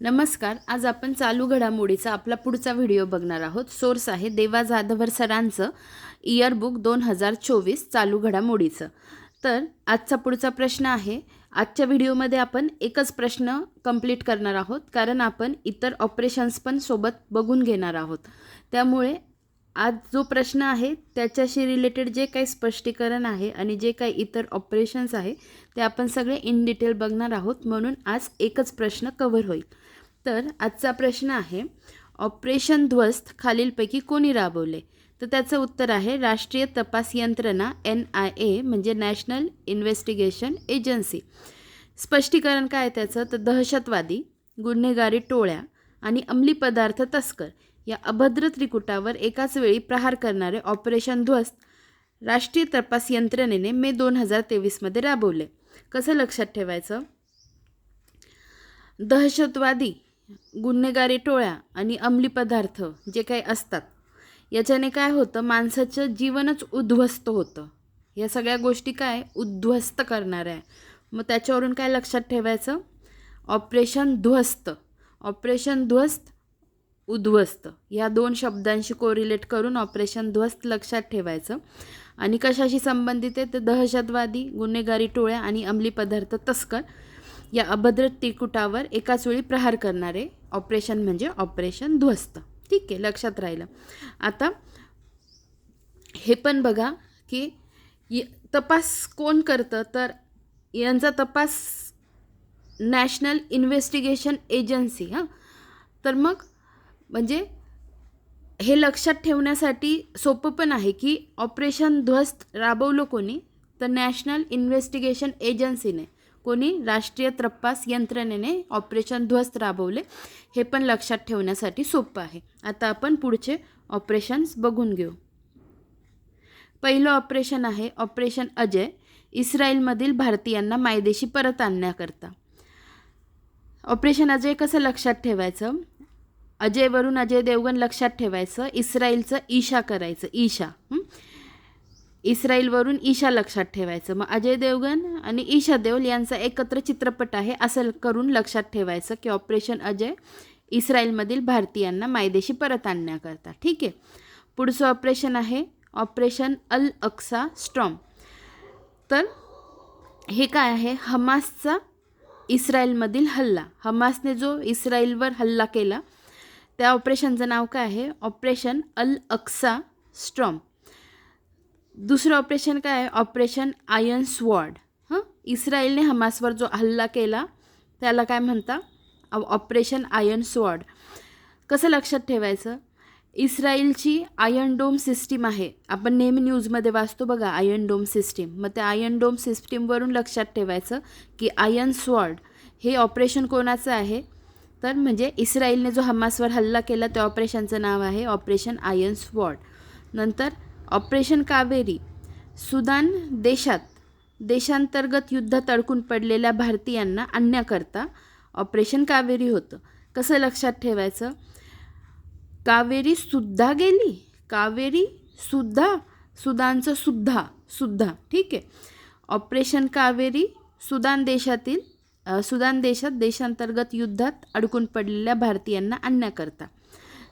नमस्कार आज आपण चालू घडामोडीचा आपला पुढचा व्हिडिओ बघणार आहोत. सोर्स आहे देवा जाधवर सरांचं इयरबुक दोन हजार चोवीस चालू घडामोडीचं. तर आजचा पुढचा प्रश्न आहे आजच्या व्हिडिओमध्ये आपण एकच प्रश्न कंप्लीट करणार आहोत कारण आपण इतर ऑपरेशन्स पण सोबत बघून घेणार आहोत. त्यामुळे आज जो प्रश्न आहे त्याच्याशी रिलेटेड जे काही स्पष्टीकरण आहे आणि जे काही इतर ऑपरेशन्स आहे ते आपण सगळे इन डिटेल बघणार आहोत. म्हणून आज एकच प्रश्न कव्हर होईल. तर आजचा प्रश्न आहे ऑपरेशन ध्वस्त खालीलपैकी कोणी राबवले? तर त्याचं उत्तर आहे राष्ट्रीय तपास यंत्रणा एन आय ए म्हणजे नॅशनल इन्व्हेस्टिगेशन एजन्सी. स्पष्टीकरण काय आहे त्याचं? तर दहशतवादी गुन्हेगारी टोळ्या आणि अंमली पदार्थ तस्कर या अभद्र त्रिकुटावर एकाच वेळी प्रहार करणारे ऑपरेशन ध्वस्त राष्ट्रीय तपास यंत्रणेने मे दोन हजार तेवीसमध्ये राबवले. कसं लक्षात ठेवायचं? दहशतवादी गुन्हेगारी टोळ्या आणि अंमली पदार्थ जे काही असतात. याच्याने काय होतं माणसाचं जीवनच उद्ध्वस्त होतं. या सगळ्या गोष्टी काय? उद्ध्वस्त करणाऱ्या आहे मग त्याच्यावरून काय लक्षात ठेवायचं? ऑपरेशन ध्वस्त. ऑपरेशन ध्वस्त उद्ध्वस्त. या दोन शब्दांशी कोरिलेट करून ऑपरेशन ध्वस्त लक्षात ठेवायचं. आणि कशाशी संबंधित आहे? तर दहशतवादी गुन्हेगारी टोळ्या आणि अंमली पदार्थ तस्कर या अभद्र तिकुटावर एकाच वेळी प्रहार करणारे ऑपरेशन म्हणजे ऑपरेशन ध्वस्त. ठीक आहे लक्षात राहिलं. आता हे पण बघा की तपास कोण करतं? तर यांचा तपास नॅशनल इन्व्हेस्टिगेशन एजन्सी हां. तर मग म्हणजे हे लक्षात ठेवण्यासाठी सोपं पण आहे की ऑपरेशन ध्वस्त राबवलं कोणी? तर नॅशनल इन्व्हेस्टिगेशन एजन्सीने. कोणी राष्ट्रीय तपास यंत्रणेने ऑपरेशन ध्वस्त राबवले हे पण लक्षात ठेवण्यासाठी सोपं आहे. आता आपण पुढचे ऑपरेशन्स बघून घेऊ. पहिलं ऑपरेशन आहे ऑपरेशन अजय इस्रायलमधील भारतीयांना मायदेशी परत आणण्याकरता. ऑपरेशन अजय कसं लक्षात ठेवायचं? अजयवरून अजय देवगण लक्षात ठेवायचं इस्रायलचं ईशा करायचं ईशा इस्राईलवरून ईशा लक्षात ठेवायचं. मग अजय देवगण आणि ईशा देवल यांचा एकत्र चित्रपट आहे असं करून लक्षात ठेवायचं की ऑपरेशन अजय इस्रायलमधील भारतीयांना मायदेशी परत आणण्याकरता. ठीक आहे? पुढचं ऑपरेशन आहे ऑपरेशन अल अक्सा स्ट्रॉम. तर हे काय आहे? हमासचा इस्रायलमधील हल्ला. हमासने जो इस्रायलवर हल्ला केला त्या ऑपरेशनचं नाव काय आहे? Operation Al Aqsa storm. दुसरं ऑपरेशन काय आहे? Operation iron sword. हां? इस्रायलने हमासवर जो हल्ला केला त्याला काय म्हणता? Operation iron sword. कसं लक्षात ठेवायचं? इस्रायलची आयन डोम सिस्टीम आहे. आपण नेहमी न्यूजमध्ये वाचतो बघा आयन डोम सिस्टीम. मग त्या आयन डोम सिस्टीमवरून लक्षात ठेवायचं की आयन स्वॉर्ड हे ऑपरेशन कोणाचं आहे? तर म्हणजे इस्रायलने जो हमासवर हल्ला केला त्या ऑपरेशनचं नाव आहे ऑपरेशन आयन स्वॉर्ड. नंतर ऑपरेशन कावेरी सुदान देशात देशांतर्गत युद्धात अडकून पडलेल्या भारतीयांना आणण्याकरता ऑपरेशन कावेरी होतं. कसं लक्षात ठेवायचं? कावेरी सुद्धा गेली. कावेरी सुद्धा सुदानचं सुद्धा सुद्धा. ठीक आहे? ऑपरेशन कावेरी सुदान देशातील सुदान देशात देशांतर्गत युद्धात अडकून पडलेल्या भारतीयांना आणण्याकरता.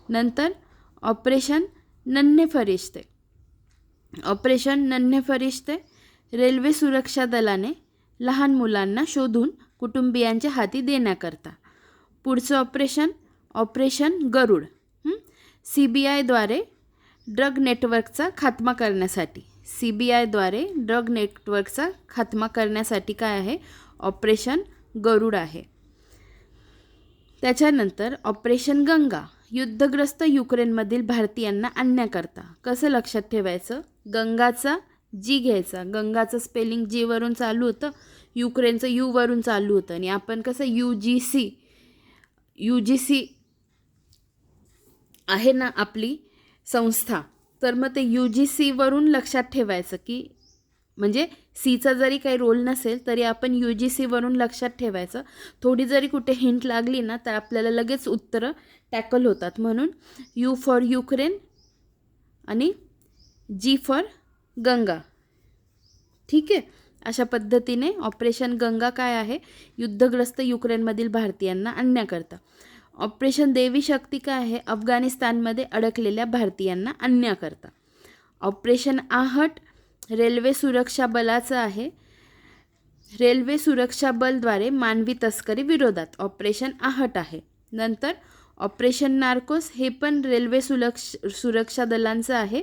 नंतर ऑपरेशन नन्हे फरिश्ते ऑपरेशन नन्हे फरिश्ते रेल्वे सुरक्षा दलाने लहान मुलांना शोधून कुटुंबियांच्या हाती देण्याकरता. पुढचं operation operation Garuda C B आयद्वारे ड्रग नेटवर्कचा खात्मा करण्यासाठी. सी बी आयद्वारे ड्रग नेटवर्कचा खात्मा करण्यासाठी काय आहे? ऑपरेशन गरुड आहे. त्याच्यानंतर ऑपरेशन गंगा. युद्धग्रस्त युक्रेनमधील भारतीयांना आणण्याकरता कसं लक्षात ठेवायचं? गंगाचा जी घ्यायचा. गंगाचं स्पेलिंग जीवरून चालू होतं युक्रेनचं यूवरून चालू होतं. आणि आपण कसं U G C U G C आहे ना आपली संस्था. तर मग ते यू जी सीवरून लक्षात ठेवायचं की म्हणजे सीचा जरी काही रोल नसेल तरी आपण यू जी सीवरून लक्षात ठेवायचं. थोडी जरी कुठे हिंट लागली ना तर आपल्याला लगेच उत्तरं टॅकल होतात. म्हणून यू फॉर युक्रेन आणि जी फॉर गंगा. ठीक आहे? अशा पद्धतीने ऑपरेशन गंगा काय आहे? युद्धग्रस्त युक्रेनमधील भारतीयांना आणण्याकरता. ऑपरेशन देवी शक्ती काय आहे? अफगाणिस्तानमध्ये अडकलेल्या भारतीयांना आणण्याकरता. ऑपरेशन आहट रेल्वे सुरक्षा बलाचं आहे. रेल्वे सुरक्षा बलद्वारे मानवी तस्करी विरोधात ऑपरेशन आहट आहे. नंतर ऑपरेशन नार्कोस हे पण रेल्वे सुरक्ष सुरक्षा दलांचं आहे.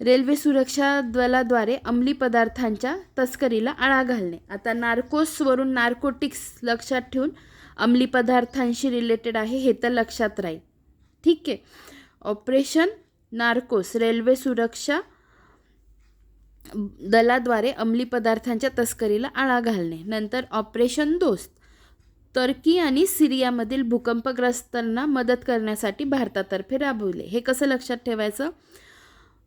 रेल्वे सुरक्षा दलाद्वारे अंमली पदार्थांच्या तस्करीला आळा घालणे. आता नार्कोसवरून नार्कोटिक्स लक्षात ठेवून अंमली पदार्थांशी रिलेटेड आहे हे तर लक्षात राहील. ठीक आहे. ऑपरेशन नार्कोस रेल्वे सुरक्षा दलाद्वारे अंमली पदार्थांच्या तस्करीला आळा घालणे. नंतर ऑपरेशन दोस्त टर्की आणि सिरियामधील भूकंपग्रस्तांना मदत करण्यासाठी भारतातर्फे राबवले. हे कसं लक्षात ठेवायचं?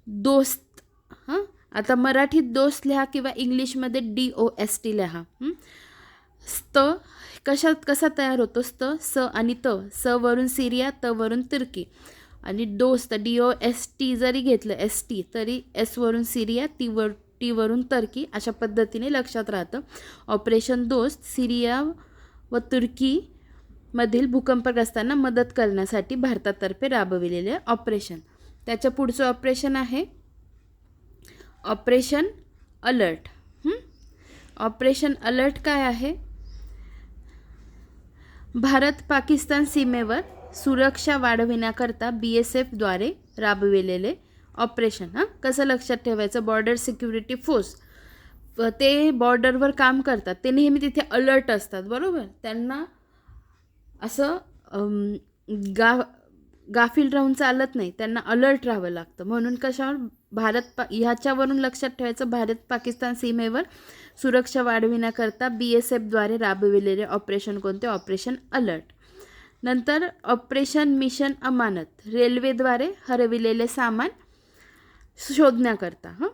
दोस्त हां? आता मराठीत दोस्त लिहा किंवा इंग्लिशमध्ये डी ओ एस टी लिहा. स्त कशात कसा तयार होतो? स्त स आणि त. स वरून सिरिया त वरून तुर्की. आणि दोस्त डी ओ एस टी जरी घेतलं एस टी तरी एसवरून सिरिया तीवर टीवरून तर्की अशा पद्धतीने लक्षात राहतं. ऑपरेशन दोस्त सिरिया व तुर्कीमधील भूकंपग्रस्तांना मदत करण्यासाठी भारतातर्फे राबविलेले ऑपरेशन त्याच्या पुढचं ऑपरेशन आहे. ऑपरेशन अलर्ट ऑपरेशन अलर्ट काय आहे? भारत पाकिस्तान सीमेवर सुरक्षा वाढविण्याकरता बी एस एफद्वारे राबविलेले ऑपरेशन हां कसं लक्षात ठेवायचं? बॉर्डर सिक्युरिटी फोर्स ते बॉर्डरवर काम करतात. ते नेहमी तिथे अलर्ट असतात बरोबर? त्यांना असं गा गाफील राहून चालत नाही. त्यांना अलर्ट राहावं लागतं. म्हणून कशावर? भारत पा ह्याच्यावरून लक्षात ठेवायचं भारत पाकिस्तान सीमेवर सुरक्षा वाढविण्याकरता बी एस एफद्वारे राबविलेले ऑपरेशन कोणते? ऑपरेशन अलर्ट नंतर ऑपरेशन मिशन अमानत रेल्वेद्वारे हरविलेले सामान शोधण्याकरता हं?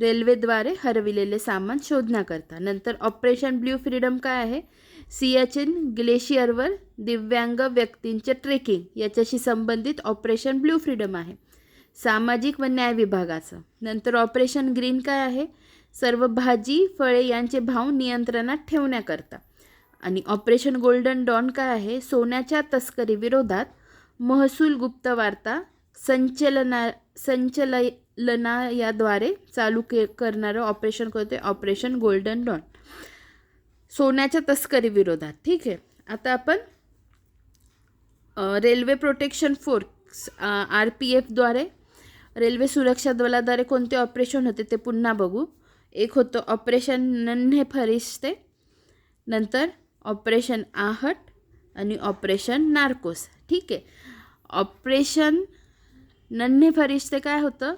रेल्वेद्वारे हरविलेले सामान शोधण्याकरता. नंतर ऑपरेशन ब्ल्यू फ्रीडम काय आहे? सियाचिन ग्लेशियरवर दिव्यांग व्यक्तींचे ट्रेकिंग याच्याशी संबंधित ऑपरेशन ब्ल्यू फ्रीडम आहे. सामाजिक व न्याय विभागाचं. नंतर ऑपरेशन ग्रीन काय आहे? सर्व भाजी फळे यांचे भाव नियंत्रणात ठेवण्याकरता. आणि ऑपरेशन गोल्डन डॉन काय आहे? सोन्याच्या तस्करी विरोधात महसूल गुप्त वार्ता संचलना संचलना याद्वारे चालू के करणारं ऑपरेशन करते ऑपरेशन गोल्डन डॉन. सोन्याच्या तस्करी विरोधात. ठीक आहे. आता आपण railway protection force R P एफद्वारे railway सुरक्षा दलाद्वारे कोणते ऑपरेशन होते ते पुन्हा बघू. एक होतं ऑपरेशन नन्हे फरिश्ते नंतर ऑपरेशन आहट आणि ऑपरेशन नार्कोस. ठीक आहे? ऑपरेशन नन्हे फरिश्ते काय होतं?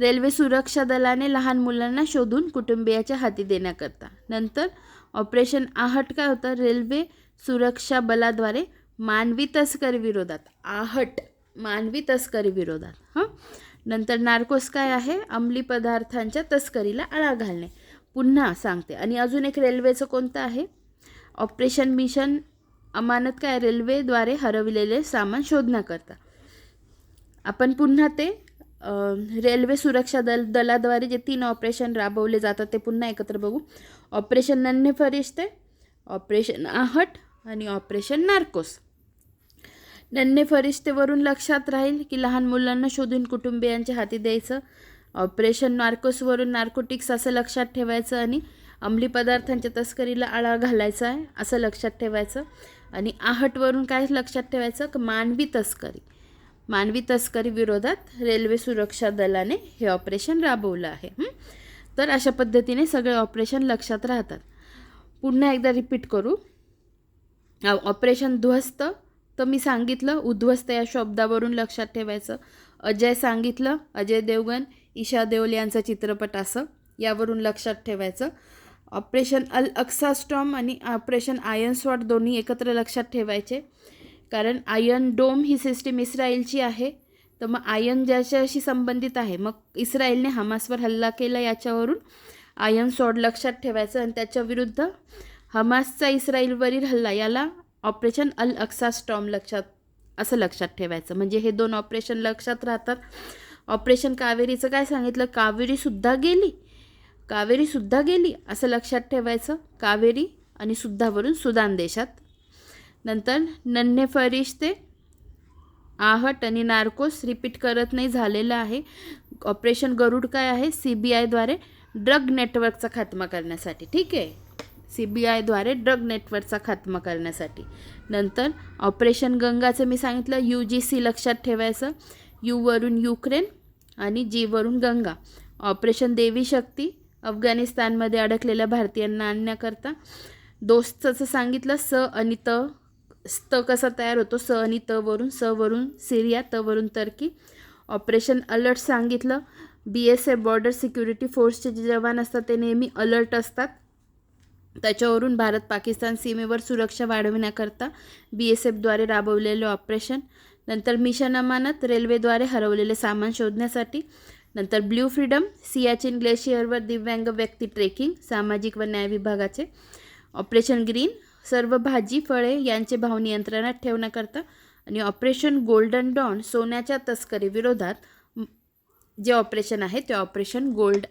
रेल्वे सुरक्षा दलाने लहान मुलांना शोधून कुटुंबियाच्या हाती देण्याकरता. नंतर ऑपरेशन आहट काय होतं? रेल्वे सुरक्षा बलाद्वारे मानवी तस्करी विरोधात. आहट मानवी तस्करी विरोधात. हां? नंतर नार्कोस काय आहे? अंमली पदार्थांच्या तस्करीला आळा घालणे. पुन्हा सांगते. आणि अजून एक रेल्वेचं कोणतं आहे? ऑपरेशन मिशन अमानत काय? रेल्वेद्वारे हरविलेले सामान शोधण्याकरता. आपण पुन्हा ते रेल्वे सुरक्षा दल दलाद्वारे जे तीन ऑपरेशन राबवले जातात ते पुन्हा एकत्र बघू. ऑपरेशन नन्हे फरिश्ते ऑपरेशन आहट आणि ऑपरेशन नार्कोस. नन्हे फरिश्तेवरून लक्षात राहील की लहान मुलांना शोधून कुटुंबियांच्या हाती द्यायचं ऑपरेशन नार्कोसवरून नार्कोटिक्स असं लक्षात ठेवायचं आणि अंमली पदार्थांच्या तस्करीला आळा घालायचा आहे असं लक्षात ठेवायचं. आणि आहटवरून काय लक्षात ठेवायचं? की मानवी तस्करी. मानवी तस्करी विरोधात रेल्वे सुरक्षा दलाने हे ऑपरेशन राबवलं आहे. तर अशा पद्धतीने सगळे ऑपरेशन लक्षात राहतात. पुन्हा एकदा रिपीट करू. ऑपरेशन ध्वस्त तर मी सांगितलं उद्ध्वस्त या शब्दावरून लक्षात ठेवायचं. अजय सांगितलं अजय देवगण ईशा देओल यांचा चित्रपट असं यावरून लक्षात ठेवायचं. ऑपरेशन अल अक्सा स्टॉम आणि ऑपरेशन आयन स्वॉट दोन्ही एकत्र लक्षात ठेवायचे. कारण आयन डोम ही सिस्टीम इस्रायलची आहे. तर मग आयन ज्याच्याशी संबंधित आहे मग इस्रायलने हमासवर हल्ला केला याच्यावरून आयन सॉड लक्षात ठेवायचं आणि त्याच्या विरुद्ध हमासचा इस्रायलवरील हल्ला याला ऑपरेशन अल अक्सा स्टॉम लक्षात असं लक्षात ठेवायचं. म्हणजे हे दोन ऑपरेशन लक्षात राहतात. ऑपरेशन कावेरीचं काय सांगितलं? कावेरीसुद्धा गेली? कावेरीसुद्धा गेली? असं लक्षात ठेवायचं. कावेरी आणि सुद्धावरून सुदान देशात. नंतर नन्हे फरिश्ते आहट आणि नार्कोस रिपीट करत नाही झालेलं आहे. ऑपरेशन गरुड काय आहे? सी बी आयद्वारे ड्रग नेटवर्कचा खात्मा करण्यासाठी. ठीक आहे? सी बी आयद्वारे ड्रग नेटवर्कचा खात्मा करण्यासाठी. नंतर ऑपरेशन गंगाचं मी सांगितलं. यू जी सी लक्षात ठेवायचं. यूवरून युक्रेन आणि जीवरून गंगा. ऑपरेशन देवी शक्ती अफगाणिस्तानमध्ये अडकलेल्या भारतीयांना आणण्याकरता दोस्तचं सांगितलं स आणि त स्त कसा तयार होतो? स आणि त वरून स वरून सिरिया त वरून टर्की ऑपरेशन अलर्ट सांगितलं. B S F border security फोर्सचे जे जवान असतात ते नेहमी अलर्ट असतात. त्याच्यावरून भारत पाकिस्तान सीमेवर सुरक्षा वाढविण्याकरता बी एस एफद्वारे राबवलेलं ऑपरेशन. नंतर मिशन अमानत रेल्वेद्वारे हरवलेले सामान शोधण्यासाठी नंतर ब्ल्यू फ्रीडम सियाचिन ग्लेशियरवर दिव्यांग व्यक्ती ट्रेकिंग सामाजिक व न्याय विभागाचे. ऑपरेशन ग्रीन सर्व भाजी फळे यांचे भाव नियंत्रणात ठेवण्याकरता आणि ऑपरेशन गोल्डन डॉन सोन्याच्या तस्करी विरोधात जे ऑपरेशन आहे ते ऑपरेशन गोल्ड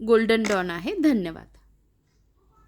गोल्डन डॉन आहे. धन्यवाद.